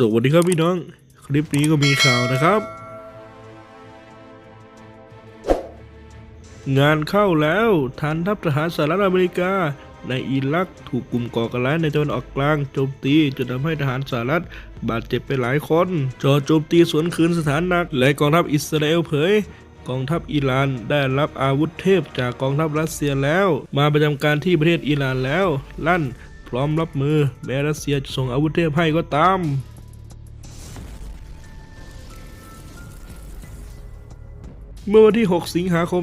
สวัสดีครับพี่น้อง คลิปนี้ก็มีข่าวนะครับ งานเข้าแล้วฐานทัพทหารสหรัฐอเมริกา ในอิรักถูกกลุ่มก่อการร้ายในตะวันออกกลางโจมตีจนทำให้ทหารสหรัฐบาดเจ็บไปหลายคนจอโจมตีสวนคืนสถานหนัก และกองทัพอิสราเอลเผยกองทัพอิหร่านได้รับอาวุธเทพจากกองทัพรัสเซียแล้ว มาประจำการที่ประเทศอิหร่านแล้ว ลั่นพร้อมรับมือแม้รัสเซียจะส่งอาวุธเทพให้ก็ตาม เมื่อวันที่ 6 สิงหาคม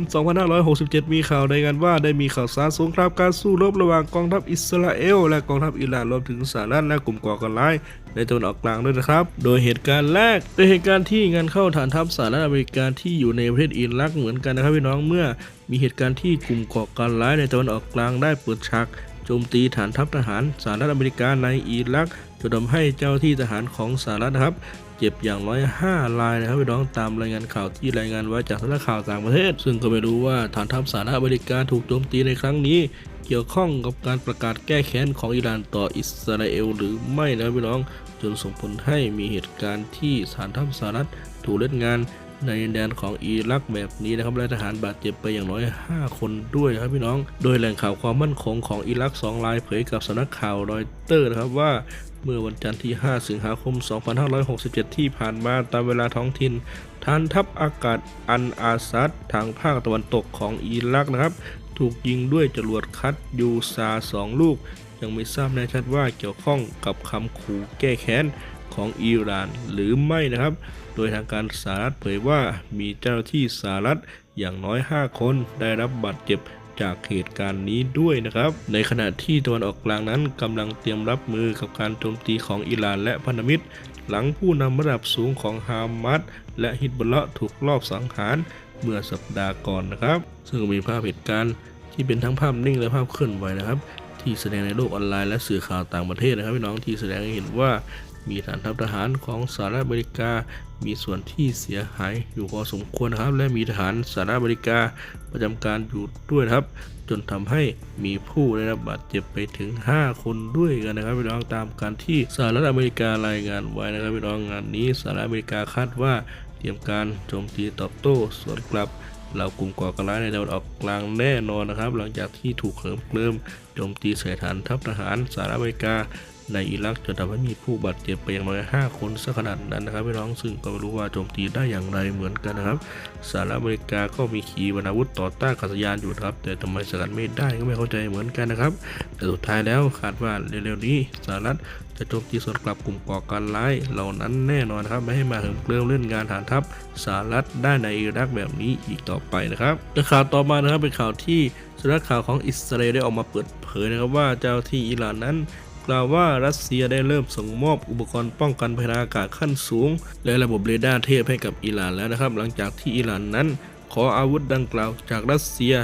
2567 มีข่าวรายงานว่าได้มีข่าวสารสงครามการสู้รบระหว่างกองทัพอิสราเอล และกองทัพอิหร่านรวมถึงสหรัฐและกลุ่มก่อการร้ายในตะวันออกกลางด้วยนะครับ โดยเหตุการณ์แรกเป็นเหตุการณ์ที่งานเข้าฐานทัพสหรัฐอเมริกาที่อยู่ในประเทศอิรักเหมือนกันนะครับพี่น้องเมื่อ มีเหตุการณ์ที่กลุ่มก่อการร้ายในตะวันออกกลางได้เปิดฉากโจมตีฐานทัพทหารสหรัฐอเมริกาในอิรักจนทำให้เจ้าที่ทหารของสหรัฐนะครับ เจ็บอย่างน้อย 5 รายนะครับพี่น้องตามรายงานข่าวที่รายงานไว้จากสำนักข่าวต่างประเทศ ซึ่งก็ไม่รู้ว่าฐานทัพสหรัฐอเมริกาถูกโจมตีในครั้งนี้ เกี่ยวข้องกับการประกาศแก้แค้นของอิหร่านต่ออิสราเอลหรือไม่นะครับพี่น้องจนส่งผลให้มีเหตุการณ์ที่ฐานทัพสหรัฐถูกเล่นงานในดินแดนของอิรักแบบนี้นะครับและทหารบาดเจ็บไปอย่างน้อย 5 คนด้วยนะครับพี่น้อง โดยแหล่งข่าวความมั่นคงของอิรัก 2 รายเผยกับสำนักข่าวรอยเตอร์นะครับว่า เมื่อวันจันทร์ที่ 5 สิงหาคม 2567 ที่ผ่านมาตามเวลาท้องถิ่นฐานทัพอากาศอันอาซัดทางภาคตะวันตกของอิรักนะครับ ถูกยิงด้วยจรวดคัดยูซาสองลูก ยังไม่ทราบแน่ชัดว่าเกี่ยวข้องกับคำขู่แก้แค้นของอิหร่านหรือไม่นะครับ โดยทางการสหรัฐเผยว่ามีเจ้าหน้าที่สหรัฐอย่างน้อย 5 คนได้รับบาดเจ็บ จากเหตุการณ์นี้ด้วยนะครับ ในขณะที่ตะวันออกกลางนั้นกำลังเตรียมรับมือกับการโจมตีของอิหร่านและพันธมิตร หลังผู้นำระดับสูงของฮามาสและฮิตบุลเลาะถูกลอบสังหารเมื่อสัปดาห์ก่อนนะครับ ซึ่งมีภาพเหตุการณ์ที่เป็นทั้งภาพนิ่งและภาพเคลื่อนไหวนะครับ ที่แสดงในโลกออนไลน์และสื่อข่าวต่างประเทศนะครับพี่น้องที่แสดงให้เห็นว่า มีฐานทัพทหารของสหรัฐอเมริกา มีส่วนที่เสียหายอยู่พอสมควรนะครับ และมีทหารสหรัฐอเมริกาประจำการอยู่ด้วยครับ จนทำให้มีผู้ได้รับบาดเจ็บไปถึง 5 คนด้วยกันนะครับพี่น้องตามการที่สหรัฐอเมริการายงานไว้นะครับพี่น้องงานนี้สหรัฐอเมริกาคาดว่าเตรียมการโจมตีตอบโต้สวนกลับเหล่ากลุ่มก่อการร้ายในตะวันออกกลางแน่นอนนะครับ หลังจากที่ถูกเหิมเกลิมโจมตีใส่ฐานทัพทหารสหรัฐอเมริกา ในอิรักจนทำให้มีผู้บาดเจ็บไปอย่างน้อย5 คนซะขนาดนั้นนะครับพี่น้องซึ่งก็ไม่รู้ว่าโจมตีได้อย่างไรเหมือนกันนะครับสหรัฐอเมริกาก็มีขีปนาวุธต่อต้านขัสยานอยู่ครับแต่ทำไมสกัดไม่ได้ก็ไม่เข้าใจเหมือนกันนะครับ แต่สุดท้ายแล้วคาดว่าเร็วๆนี้สหรัฐจะโจมตีสวนกลับกลุ่มก่อการร้ายเหล่านั้นแน่นอนนครับไม่ให้มาเหิมเกลิมเล่นงานฐานทัพสหรัฐได้ในอิรักแบบนี้อีกต่อไปนะครับและข่าวต่อมานะครับเป็นข่าวที่สำนักข่าวของอิสราเอลได้ออกมาเปิดเผยนะครับว่าเจ้าที่อิหร่านนั้น กล่าวว่ารัสเซียได้เริ่มส่งมอบอุปกรณ์ป้องกันภัยทางอากาศขั้นสูง และระบบเรดาร์เทพให้กับอิหร่านแล้วนะครับ หลังจากที่อิหร่านนั้น ขออาวุธดังกล่าวจากรัสเซีย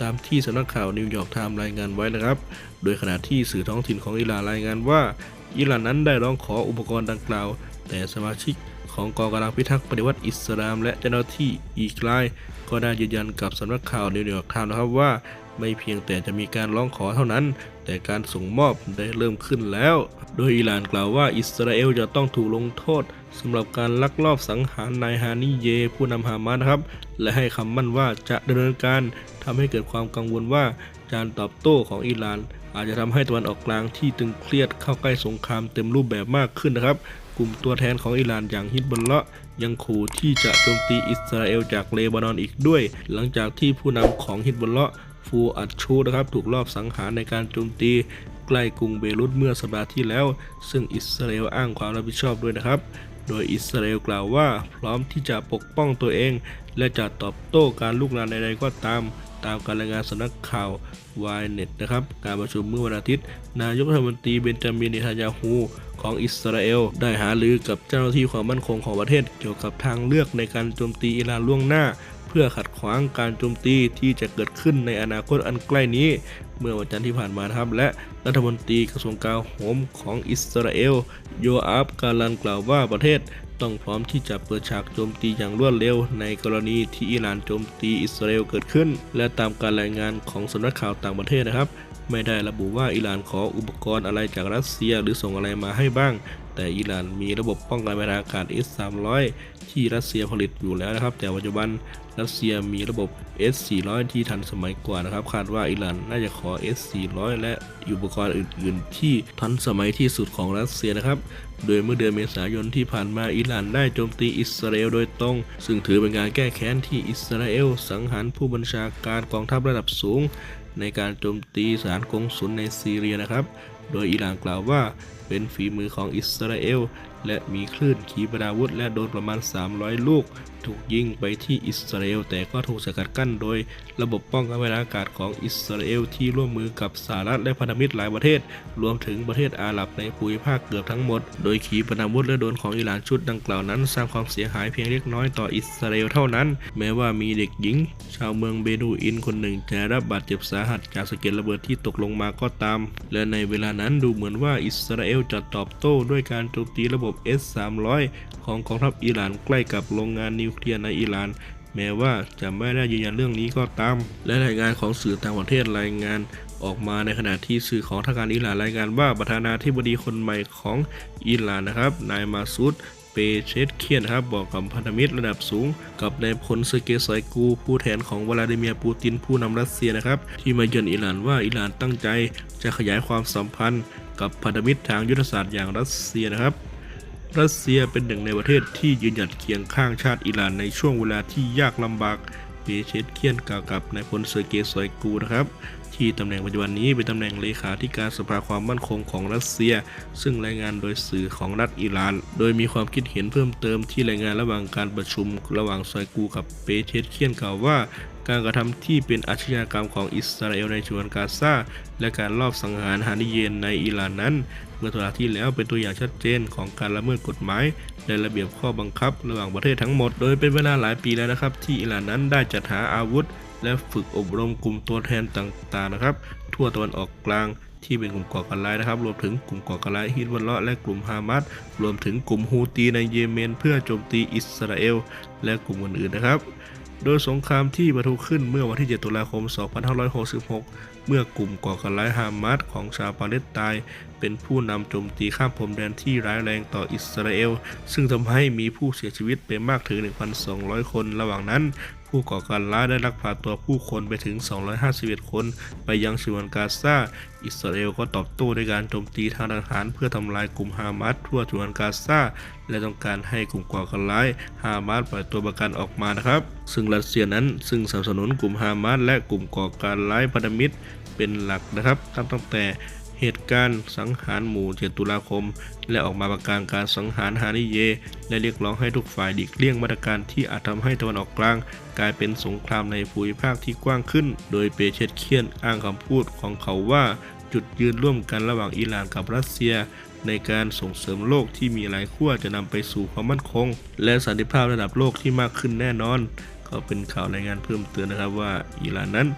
ตามที่สำนักข่าวนิวยอร์กไทม์รายงานไว้นะครับ โดยขณะที่สื่อท้องถิ่นของอิหร่านรายงานว่า อิหร่านนั้นได้ร้องขออุปกรณ์ดังกล่าว แต่สมาชิก ของกองกำลังพิทักษ์ปฏิวัติอิสลาม และเจ้าหน้าที่อีกราย ก็ได้ยืนยันกับสำนักข่าวนิวยอร์กไทม์นะครับว่า ไม่เพียงแต่จะมีการร้องขอเท่านั้น แต่การส่งมอบได้เริ่มขึ้นแล้ว โดยอิหร่านกล่าวว่าอิสราเอลจะต้องถูกลงโทษสำหรับการลักลอบสังหารนายฮานิเย ผู้นำฮามาสนะครับ และให้คำมั่นว่าจะดำเนินการทำให้เกิดความกังวลว่าการตอบโต้ของอิหร่านอาจจะทำให้ตะวันออกกลางที่ตึงเครียดเข้าใกล้สงครามเต็มรูปแบบมากขึ้นนะครับ กลุ่มตัวแทนของอิหร่านอย่างฮิตบุลเลาะยังขู่ที่จะโจมตีอิสราเอลจากเลบานอนอีกด้วย หลังจากที่ผู้นำของฮิตบุลเลาะฟูอัดชูนะครับถูกลอบสังหารในการโจมตีใกล้กรุงเบรุตเมื่อสัปดาห์ที่แล้ว ซึ่งอิสราเอลอ้างความรับผิดชอบด้วยนะครับ โดยอิสราเอลกล่าวว่าพร้อมที่จะปกป้องตัวเอง และจะตอบโต้การลุกลามใดๆก็ตาม ตามการรายงานสำนักข่าววายเน็ตนะครับ การประชุมเมื่อวันอาทิตย์ นายกรัฐมนตรีเบนจามินเนทันยาฮูของอิสราเอล ได้หารือกับเจ้าหน้าที่ความมั่นคงของประเทศ เกี่ยวกับทางเลือกในการโจมตีอิหร่านล่วงหน้า เพื่อขัดขวางการโจมตีที่จะเกิดขึ้นในอนาคตอันใกล้นี้ เมื่อวันจันทร์ที่ผ่านมานครับและรัฐมนตรีกระทรวงกลาโหมของอิสราเอลโยอาฟกาลันกล่าวว่าประเทศ ต้องพร้อมที่จะเปิดฉากโจมตีอย่างรวดเร็ว ในกรณีที่อิหร่านโจมตีอิสราเอลเกิดขึ้น และตามการรายงานของสำนักข่าวต่างประเทศนะครับ ไม่ได้ระบุว่าอิหร่านขออุปกรณ์อะไรจากรัสเซีย หรือส่งอะไรมาให้บ้าง แต่อิหร่านมีระบบป้องกันทางอากาศ S-300 ที่รัสเซียผลิตอยู่แล้วนะครับ แต่ปัจจุบันรัสเซียมีระบบ S-400 ที่ทันสมัยกว่านะครับ คาดว่าอิหร่านน่าจะขอ S-400 และอุปกรณ์อื่น ๆ ที่ทันสมัยที่สุดของรัสเซียนะครับ โดยเมื่อเดือนเมษายนที่ผ่านมาอิหร่านได้โจมตีอิสราเอลโดยตรง ซึ่งถือเป็นการแก้แค้นที่อิสราเอลสังหารผู้บัญชาการกองทัพระดับสูง ในการโจมตีสารกงสุลในซีเรียนะครับ โดยอิหร่านกล่าวว่าเป็นฝีมือของอิสราเอล และมีคลื่นขีปนาวุธและโดนประมาณ 300 ลูกถูกยิงไปที่อิสราเอลแต่ก็ถูกสกัดกั้นโดยระบบป้องกันทาอากาศของอิสราเอลที่ร่วมมือกับสหรัฐและพันธมิตรหลายประเทศ รวมถึงประเทศอาหรับในภูมิภาคเกือบทั้งหมด โดยขีปนาวุธและโดรนของอิหร่านชุดดังกล่าวนั้น สร้างความเสียหายเพียงเล็กน้อยต่ออิสราเอลเท่านั้น แม้ว่ามีเด็กหญิง ชาวเมืองเบดูอินคนหนึ่งจะได้รับบาดเจ็บสาหัสจากสะเก็ดระเบิดที่ตกลงมาก็ตาม และในเวลานั้นดูเหมือนว่าอิสราเอลจะตอบโต้ด้วยการโจมตีระบบ S-300 ของกองทัพอิหร่านใกล้กับโรงงานนิวเคลียร์ในอิหร่าน แม้ว่าจะไม่ได้ยืนยันเรื่องนี้ก็ตาม และรายงานของสื่อต่างประเทศรายงานออกมาในขณะที่สื่อของทางการอิหร่านรายงานว่าประธานาธิบดีคนใหม่ของอิหร่านนะครับ นายมาซูดเปเชตเคียนครับบอกกับพันธมิตรระดับสูง กับนายพลเซอร์เกย์ไซกู ผู้แทนของวลาดิเมียร์ปูตินผู้นำรัสเซียนะครับ ที่มาเยือนอิหร่านว่าอิหร่านตั้งใจจะขยายความสัมพันธ์ กับพันธมิตรทางยุทธศาสตร์อย่างรัสเซียนะครับ รัสเซียเป็นหนึ่งในประเทศที่ยืนหยัดเคียงข้างชาติอิหร่านในช่วงเวลาที่ยากลำบากเปเชตเคียนกล่าวกับนายพลเซอร์เกย์ซอยกูนะครับที่ตำแหน่งปัจจุบันนี้เป็นตำแหน่งเลขาธิการสภาความมั่นคงของรัสเซีย ซึ่งรายงานโดยสื่อของรัฐอิหร่าน โดยมีความคิดเห็นเพิ่มเติมที่รายงานระหว่างการประชุม ระหว่างซอยกูกับเปเชตเคียนกล่าวว่า การกระทำที่เป็นอาชญากรรมของอิสราเอลในชวนกาซาและการลอบสังหารฮานิเยนในอิหร่านนั้น เมื่อตุลาที่แล้วเป็นตัวอย่างชัดเจนของการละเมิดกฎหมาย และระเบียบข้อบังคับระหว่างประเทศทั้งหมด โดยเป็นเวลาหลายปีแล้วนะครับ ที่อิหร่านนั้นได้จัดหาอาวุธ และฝึกอบรมกลุ่มตัวแทนต่างๆนะครับ ทั่วตะวันออกกลางที่เป็นกลุ่มก่อการร้ายนะครับ รวมถึงกลุ่มก่อการร้ายฮิซบัลเลาะและกลุ่มฮามาสรวมถึงกลุ่มฮูตีในเยเมน เพื่อโจมตีอิสราเอล และกลุ่มอื่นๆนะครับ โดยสงครามที่ประทุขึ้นเมื่อวันที่ 7 ตุลาคม 2566 เมื่อกลุ่มก่อการร้ายฮามาสของชาวปาเลสไตน์เป็นผู้นำโจมตีข้ามพรมแดนที่ร้ายแรงต่ออิสราเอล ซึ่งทำให้มีผู้เสียชีวิตไปมากถึง 1,200 คน ระหว่างนั้น ผู้ก่อการร้ายได้ลักพาตัวผู้คนไปถึง 251 คน ไปยังฉนวนกาซา อิสราเอลก็ตอบโต้ด้วยการโจมตีทางทหารเพื่อทำลายกลุ่มฮามาสทั่วฉนวนกาซา และต้องการให้กลุ่มก่อการร้ายฮามาสปล่อยตัวประกันออกมานะครับ ซึ่งรัสเซียนั้นซึ่งสนับสนุนกลุ่มฮามาสและกลุ่มก่อการร้ายพันธมิตร เป็นหลักนะครับตั้งแต่เหตุการณ์สังหารหมู่ 7 ตุลาคม และออกมาประกาศการสังหารฮานิเย และเรียกร้องให้ทุกฝ่ายหลีกเลี่ยงมาตรการที่อาจทำให้ตะวันออกกลาง กลายเป็นสงครามในภูมิภาคที่กว้างขึ้น โดยเปเชตเคียนอ้างคำพูดของเขาว่าจุดยืนร่วมกันระหว่างอิหร่านกับรัสเซีย ในการส่งเสริมโลกที่มีหลายขั้วจะนำไปสู่ความมั่นคง และสันติภาพระดับโลกที่มากขึ้นแน่นอน ก็เป็นข่าวรายงานเพิ่มเติมนะครับว่าอิหร่านนั้น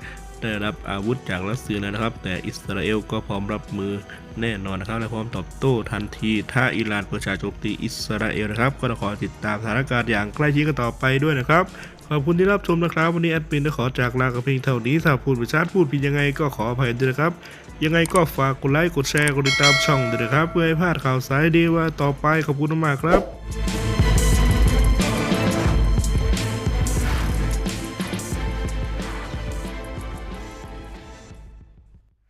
ได้รับอาวุธจากรัสเซียแล้วนะครับ แต่อิสราเอลก็พร้อมรับมือแน่นอนนะครับ และพร้อมตอบโต้ทันที ถ้าอิหร่านประชาโจมตีอิสราเอลนะครับ ก็ขอติดตามสถานการณ์อย่างใกล้ชิดกันต่อไปด้วยนะครับ ขอบคุณที่รับชมนะครับ วันนี้แอดมินได้ขอจากลากับเพียงเท่านี้ถ้าพูดไปชาติพูดผิดยังไงก็ขออภัยด้วยนะครับ ยังไงก็ฝากกดไลค์กดแชร์กดติดตามช่องด้วยนะครับ เพื่อให้พลาดข่าวสายดีว่าต่อไปขอบคุณมากครับ